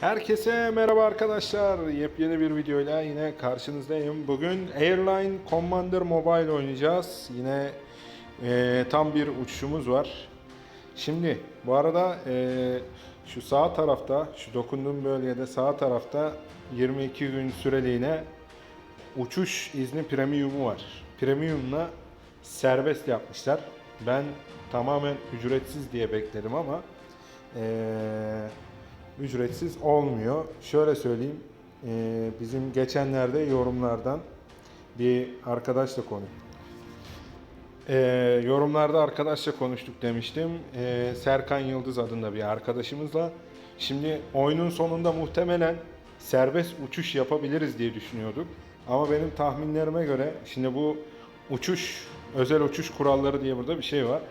Herkese merhaba arkadaşlar. Yepyeni bir videoyla yine karşınızdayım. Bugün Airline Commander Mobile oynayacağız. Yine e, tam bir uçuşumuz var. Şimdi bu arada e, şu sağ tarafta, şu dokunduğum bölgede sağ tarafta 22 gün süreliğine uçuş izni premiumu var. Premiumla serbest yapmışlar. Ben tamamen ücretsiz diye bekledim ama eee, ücretsiz olmuyor. Şöyle söyleyeyim, eee, bizim geçenlerde yorumlardan bir arkadaşla konuştuk. Eee, yorumlarda arkadaşla konuştuk demiştim. Eee, Serkan Yıldız adında bir arkadaşımızla. Şimdi oyunun sonunda muhtemelen serbest uçuş yapabiliriz diye düşünüyorduk. Ama benim tahminlerime göre şimdi bu uçuş, özel uçuş kuralları diye burada bir şey var.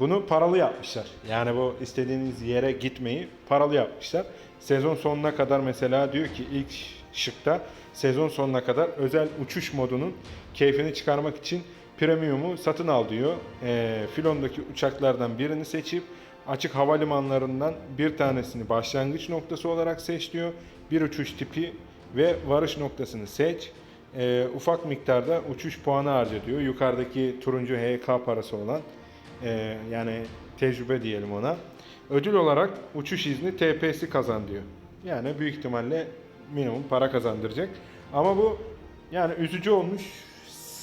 Bunu paralı yapmışlar. Yani bu istediğiniz yere gitmeyi paralı yapmışlar. Sezon sonuna kadar mesela diyor ki ilk şıkta sezon sonuna kadar özel uçuş modunun keyfini çıkarmak için premiumu satın al diyor. Ee, filondaki uçaklardan birini seçip açık havalimanlarından bir tanesini başlangıç noktası olarak seç diyor. Bir uçuş tipi ve varış noktasını seç. Ee, ufak miktarda uçuş puanı harca diyor. Yukarıdaki turuncu HK parası olan ee, yani tecrübe diyelim ona. Ödül olarak uçuş izni TP'si kazan diyor. Yani büyük ihtimalle minimum para kazandıracak. Ama bu yani üzücü olmuş.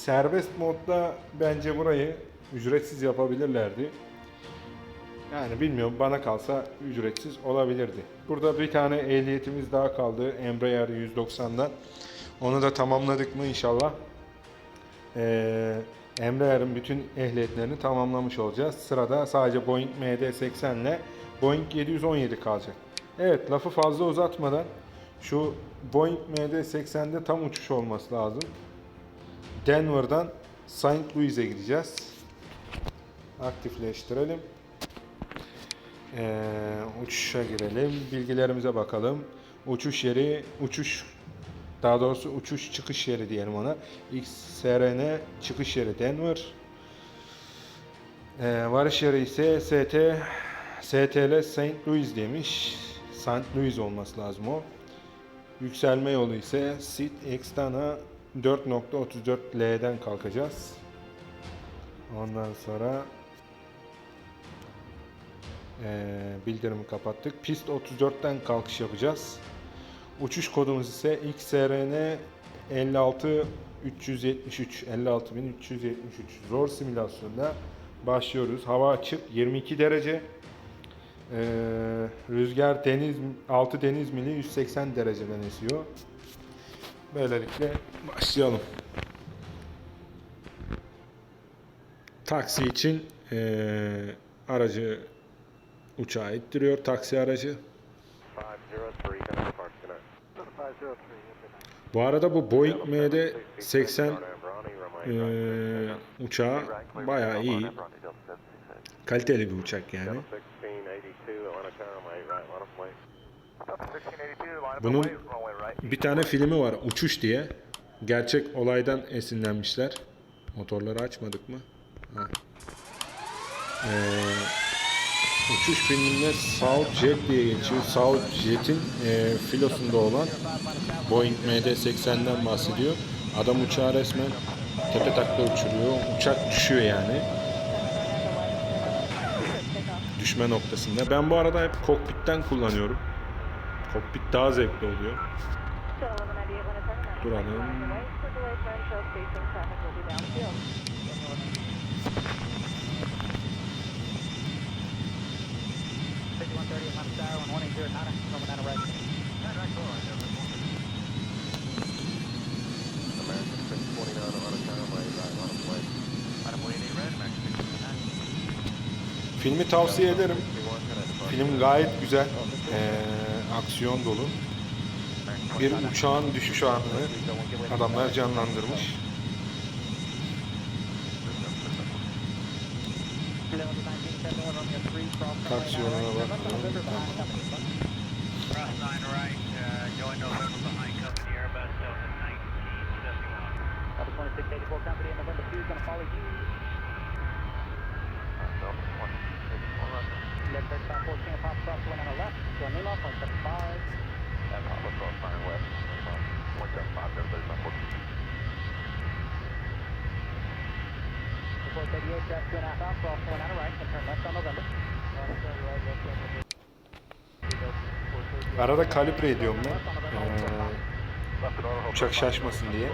Serbest modda bence burayı ücretsiz yapabilirlerdi. Yani bilmiyorum bana kalsa ücretsiz olabilirdi. Burada bir tane ehliyetimiz daha kaldı Embraer 190'dan. Onu da tamamladık mı inşallah. Ee, Embraer'in bütün ehliyetlerini tamamlamış olacağız. Sırada sadece Boeing MD-80 ile Boeing 717 kalacak. Evet lafı fazla uzatmadan şu Boeing MD-80'de tam uçuş olması lazım. Denver'dan St. Louis'e gideceğiz. Aktifleştirelim. Ee, uçuşa girelim. Bilgilerimize bakalım. Uçuş yeri, uçuş daha doğrusu uçuş çıkış yeri diyelim ona. XSRN çıkış yeri Denver. Ee, varış yeri ise ST STL St. Louis demiş. St. Louis olması lazım o. Yükselme yolu ise Sit X'tana 4.34L'den kalkacağız. Ondan sonra ee, bildirimi kapattık. Pist 34'ten kalkış yapacağız. Uçuş kodumuz ise XRN 56 373 56373 zor simülasyonda başlıyoruz. Hava açık 22 derece. Ee, rüzgar deniz 6 deniz mili 180 dereceden esiyor. Böylelikle başlayalım. Taksi için ee, aracı uçağa ittiriyor taksi aracı. 503, Bu arada bu Boeing MD-80 eee uçağı bayağı iyi. Kaliteli bir uçak yani. 1682, Atlanta Conway, right, line of way. 1682, line up Bunun bir tane filmi var Uçuş diye. Gerçek olaydan esinlenmişler. Motorları açmadık mı? Ha. Eee, uçuş filminde South Jet diye geçiyor. South Jet'in eee, filosunda olan Boeing MD-80'den bahsediyor. Adam uçağı resmen tepe takla uçuruyor. Uçak düşüyor yani. Düşme noktasında. Ben bu arada hep kokpitten kullanıyorum. Kokpit daha zevkli oluyor. Duralım. Filmi tavsiye ederim. 61, Connect Park. Film gayet güzel. Ee, aksiyon dolu. Bir uçağın düşüş anını adamlar canlandırmış. Cops, you Cross nine right, uh, going November behind company Airbus, Delta 19, Delta 2684 company, November 2 is gonna follow you. Arada kalibre ediyorum ben. Ee, uçak şaşmasın diye.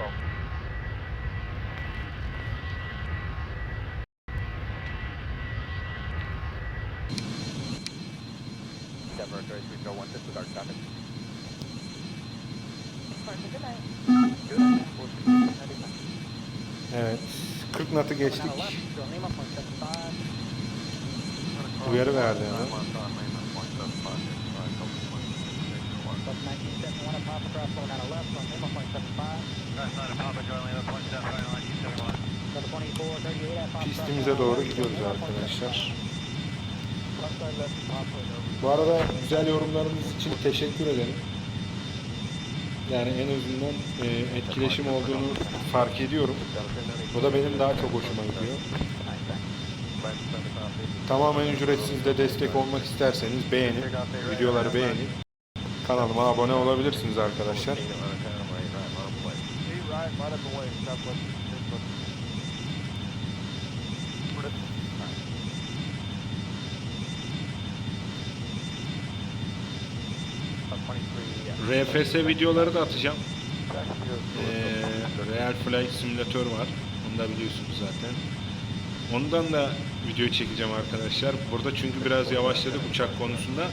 Denver, Jerry 301, this is our traffic. Evet. 40 natı geçtik. Uyarı verdi hemen. Plus 1971 at Papa Cross going out of left, on Lima, point seven five. Cross line of Papa Charlie, Lima, point seven five, line 271. Number 24, 38 at Papa Cross. Pistimize doğru gidiyoruz arkadaşlar. Bu arada güzel yorumlarınız için teşekkür ederim. Yani en azından e, etkileşim olduğunu fark ediyorum. Bu da benim daha çok hoşuma gidiyor. Tamamen ücretsiz de destek olmak isterseniz beğenip, videoları beğenip kanalıma abone olabilirsiniz arkadaşlar. RFS videoları da atacağım. Ee, Real Flight Simülatör var. Onu da biliyorsunuz zaten. Ondan da video çekeceğim arkadaşlar. Burada çünkü biraz yavaşladık uçak konusunda.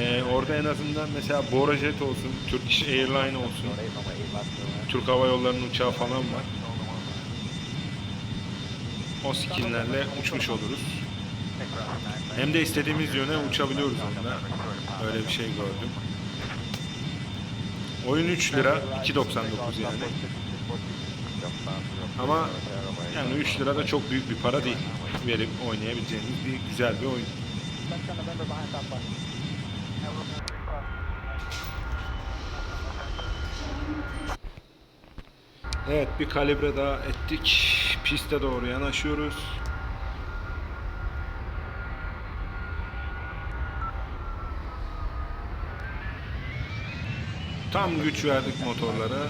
Ee, orada en azından mesela Borajet olsun, Turkish Airline olsun, Türk Hava Yolları'nın uçağı falan var. O skinlerle uçmuş oluruz. Hem de istediğimiz yöne uçabiliyoruz onunla. Öyle bir şey gördüm. Oyun 3 lira, 2.99 yani. Ama yani 3 lira da çok büyük bir para değil. Verip oynayabileceğiniz bir güzel bir oyun. Evet bir kalibre daha ettik. Piste doğru yanaşıyoruz. Tam güç verdik motorlara.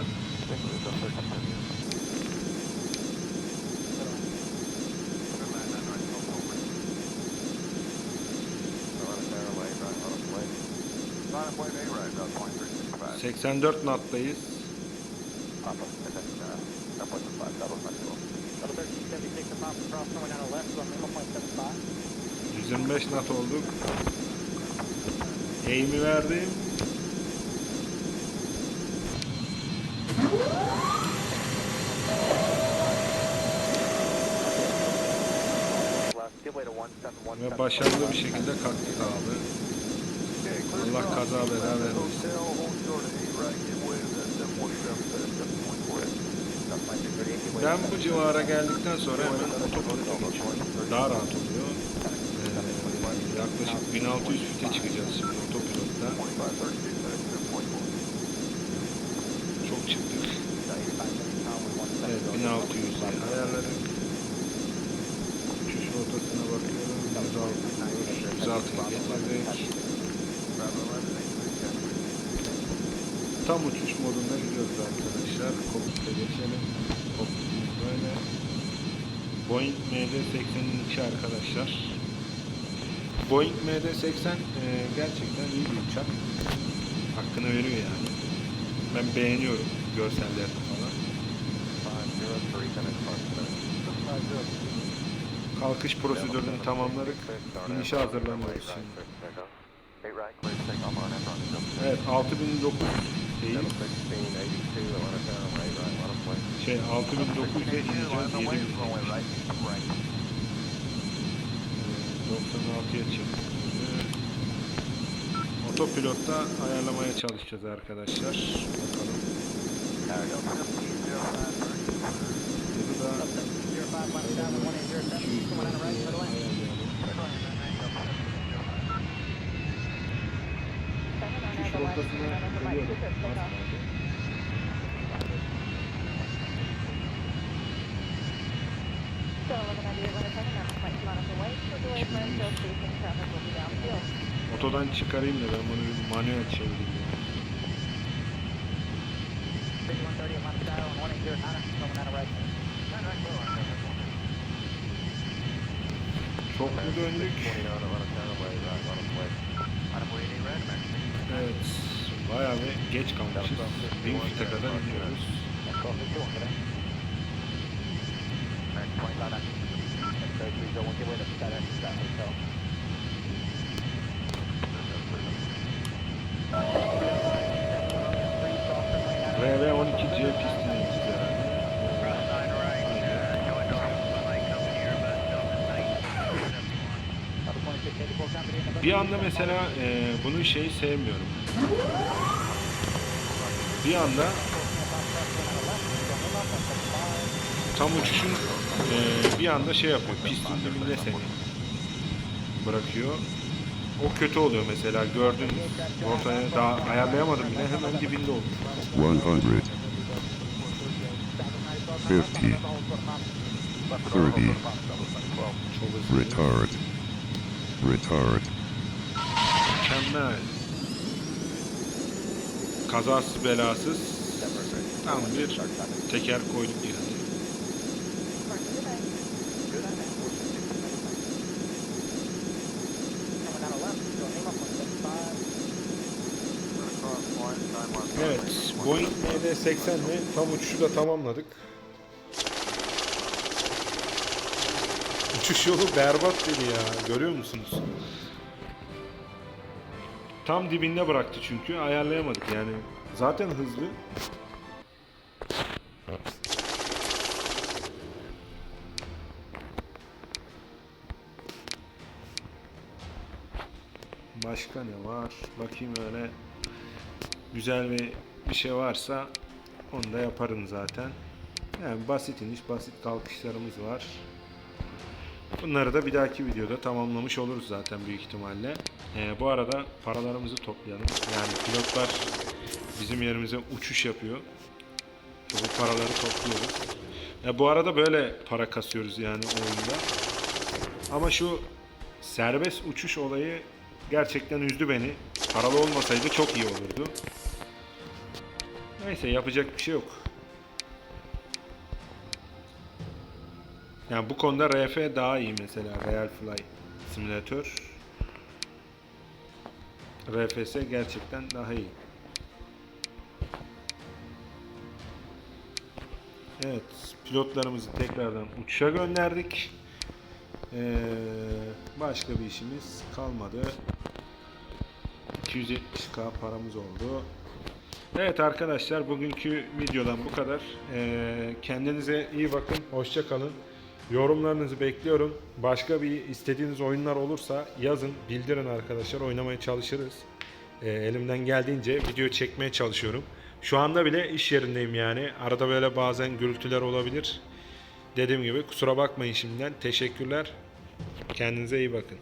Right, 84 nattayız. Double 1376 at Papa Cross going out of left, on Lima, point seven five. 125 nat olduk. Eğimi verdim. Ve başarılı bir şekilde kalktık abi. Allah kaza bela vermesin. Ben bu civara geldikten sonra hemen otopilota geçiyorum. Daha rahat oluyor. Ee, yaklaşık 1600 fite çıkacağız şimdi otopilotta. Çok çıktık. Evet 1600 diye ayarladık. Uçuş rotasına bakıyorum. 106 106'ya getirdik. Tam uçuş modunda gidiyoruz arkadaşlar. Kokpite geçelim. Kokpitimiz böyle. Boeing MD-80'in içi arkadaşlar. Boeing MD-80 e, gerçekten iyi bir uçak. Hakkını veriyor yani. Ben beğeniyorum görsellerini falan. Kalkış prosedürünü tamamladık. İnişe hazırlanıyoruz şimdi. Evet 6009 değil. Şey 6900'e ineceğiz 7000. 96'ya çıktık. Otopilotta ayarlamaya çalışacağız arkadaşlar. Bakalım. Bunu da 05 minus down with 180 coming out of right, middle lane. Uçuş rotasına geliyorum. Otodan çıkarayım da ben bunu bir manuel çevireyim. ya. 5130 at minus down, 180 coming out of right. Çok mu döndük? 29 on Anaconda Way, right, bottom way. Attaboy Red, American. Evet. Bayağı bir geç kalmışız. Winfield'e kadar iniyoruz. That's close RV12 C pistine gitti. Bir anda mesela e, bunu şey sevmiyorum. Bir anda tam uçuşun e, bir anda şey yapıyor, pistin dibinde seni bırakıyor. O kötü oluyor mesela gördünüz. Ortaya daha ayarlayamadım bile hemen dibinde oldu. 100, 50, 30, Çok hızlı. retard, retard, Mükemmel. Kazasız belasız tam bir teker koyduk yani. Boeing MD-80 ile tam uçuşu da tamamladık. Uçuş yolu berbat dedi ya, görüyor musunuz? Tam dibinde bıraktı çünkü, ayarlayamadık yani. Zaten hızlı. Başka ne var? Bakayım öyle güzel bir bir şey varsa onu da yaparım zaten. Yani basit iniş, basit kalkışlarımız var. Bunları da bir dahaki videoda tamamlamış oluruz zaten büyük ihtimalle. Ee, bu arada paralarımızı toplayalım. Yani pilotlar bizim yerimize uçuş yapıyor. Bu paraları topluyoruz. Ya bu arada böyle para kasıyoruz yani oyunda. Ama şu serbest uçuş olayı gerçekten üzdü beni. Paralı olmasaydı çok iyi olurdu. Neyse yapacak bir şey yok. Yani bu konuda RF daha iyi mesela Real Fly Simulator. RFS gerçekten daha iyi. Evet, pilotlarımızı tekrardan uçuşa gönderdik. Ee, başka bir işimiz kalmadı. 270k paramız oldu. Evet arkadaşlar bugünkü videodan bu kadar. Ee, kendinize iyi bakın. Hoşça kalın. Yorumlarınızı bekliyorum. Başka bir istediğiniz oyunlar olursa yazın, bildirin arkadaşlar. Oynamaya çalışırız. Ee, elimden geldiğince video çekmeye çalışıyorum. Şu anda bile iş yerindeyim yani. Arada böyle bazen gürültüler olabilir. Dediğim gibi kusura bakmayın şimdiden. Teşekkürler. Kendinize iyi bakın.